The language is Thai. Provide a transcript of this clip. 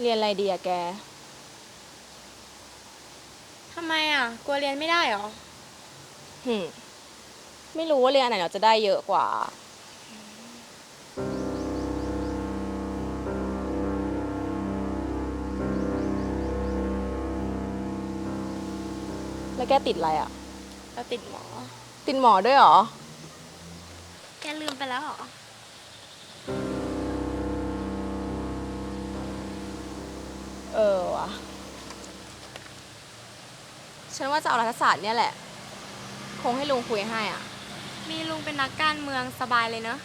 เรียนอะไรดีอะแก ทำไมอะ กลัวเรียนไม่ได้เหรอ หึมไม่รู้ว่าเรียนอันไหนเราจะได้เยอะกว่า แล้วแกติดอะไรอะเราติดหมอ ติดหมอด้วยเหรอ แกลืมไปแล้วเหรอ เออวะฉันว่าจะเอารัฐศาสตร์เนี่ยแหละ คงให้ลุงคุยให้อะ มีลุงเป็นนักการเมืองสบายเลยเนอะ